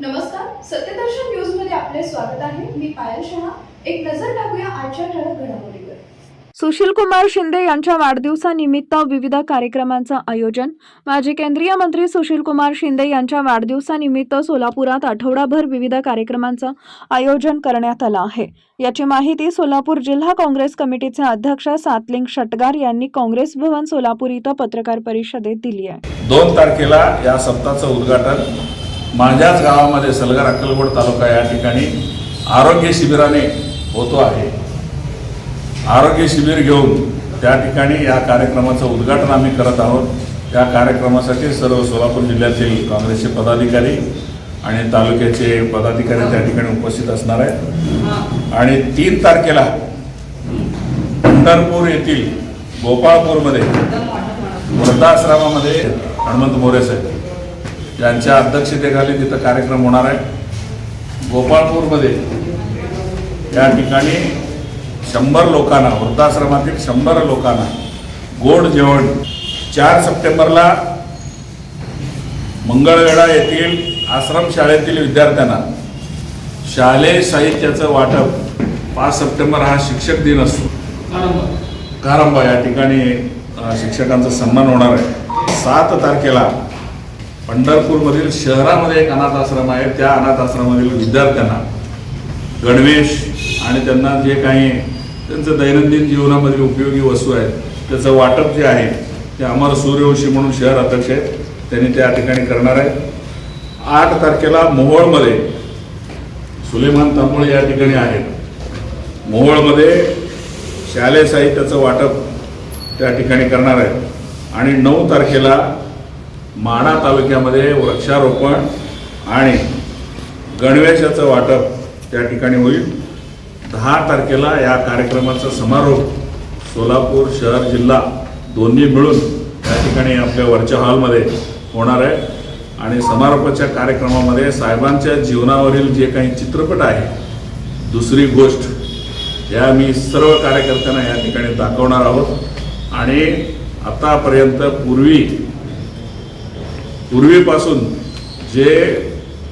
नमस्कार सत्यदर्शन न्यूजमध्ये आपले स्वागत आहे. मी पायल शहा. एक नजर टाकूया आजच्या ठळक घडामोडीवर. सुशील कुमार शिंदे यांच्या वाढदिवसानिमित्त विविध कार्यक्रमांचं आयोजन. माजी केंद्रीय मंत्री सुशील कुमार शिंदे यांच्या वाढदिवसानिमित्त सोलापुरात आठवडाभर विविध कार्यक्रमांचं आयोजन करण्यात आलं आहे. याची माहिती सोलापूर जिल्हा काँग्रेस कमिटीचे अध्यक्ष सातलिंग शटगार यांनी काँग्रेस भवन सोलापूर इथं पत्रकार परिषदेत दिली आहे. दोन तारखेला या सप्ताहाचं उद्घाटन माझ्याच गावामध्ये सलगर अक्कलकोट तालुका या ठिकाणी आरोग्य शिबिराने होतो आहे. आरोग्य शिबिर घेऊन त्या ठिकाणी या कार्यक्रमाचं उद्घाटन आम्ही करत आहोत. त्या कार्यक्रमासाठी सर्व सोलापूर जिल्ह्यातील काँग्रेसचे पदाधिकारी आणि तालुक्याचे पदाधिकारी त्या ठिकाणी उपस्थित असणार आहेत. आणि तीन तारखेला पंढरपूर येथील गोपाळपूरमध्ये वृद्धाश्रमामध्ये हनुमंत मोरे साहेब. यांच्या अध्यक्षतेखाली तिथं कार्यक्रम होणार आहे. गोपाळपूरमध्ये या ठिकाणी शंभर लोकांना वृद्धाश्रमातील शंभर लोकांना गोड जेवण चार सप्टेंबरला मंगळवेढा येथील आश्रम शाळेतील विद्यार्थ्यांना शालेय साहित्याचं वाटप. पाच सप्टेंबर हा शिक्षक दिन असतो. कारंबा या ठिकाणी शिक्षकांचा सन्मान होणार आहे. सात तारखेला पंढरपूरमधील शहरामध्ये एक अनाथ आश्रम आहे. त्या अनाथ आश्रमामधील विद्यार्थ्यांना गणवेश आणि त्यांना जे काही त्यांचं दैनंदिन जीवनामधील उपयोगी वस्तू आहेत त्याचं वाटप जे आहे ते अमर सूर्यवंशी म्हणून शहर अध्यक्ष आहेत. त्यांनी त्या ठिकाणी करणार आहेत. आठ तारखेला मोहोळमध्ये सुलेमान तांबोळे या ठिकाणी आहेत. मोहोळमध्ये शालेय साहित्याचं वाटप त्या ठिकाणी करणार आहे आणि नऊ तारखेला माढा तालुक्यामध्ये वृक्षारोपण आणि गणवेशाचं वाटप त्या ठिकाणी होईल. दहा तारखेला या कार्यक्रमाचा समारोप सोलापूर शहर जिल्हा दोन्ही मिळून त्या ठिकाणी आपल्या वरच्या हॉलमध्ये होणार आहे. आणि समारोपाच्या कार्यक्रमामध्ये साहेबांच्या जीवनावरील जे काही चित्रपट आहे दुसरी गोष्ट या मी सर्व कार्यकर्त्यांना या ठिकाणी दाखवणार आहोत. आणि आतापर्यंत पूर्वी पूर्वीपासून जे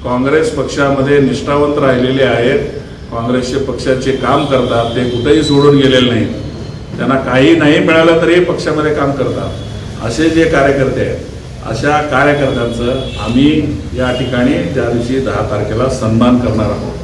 काँग्रेस पक्षामध्ये निष्ठावंत राहिलेले आहेत काँग्रेसचे पक्षाचे काम करतात ते कुठेही सोडून गेलेले नाहीत. त्यांना काही नाही मिळालं तरी पक्षामध्ये काम करतात. असे जे कार्यकर्ते आहेत अशा कार्यकर्त्यांचं आम्ही या ठिकाणी त्या दिवशी दहा तारखेला सन्मान करणार आहोत.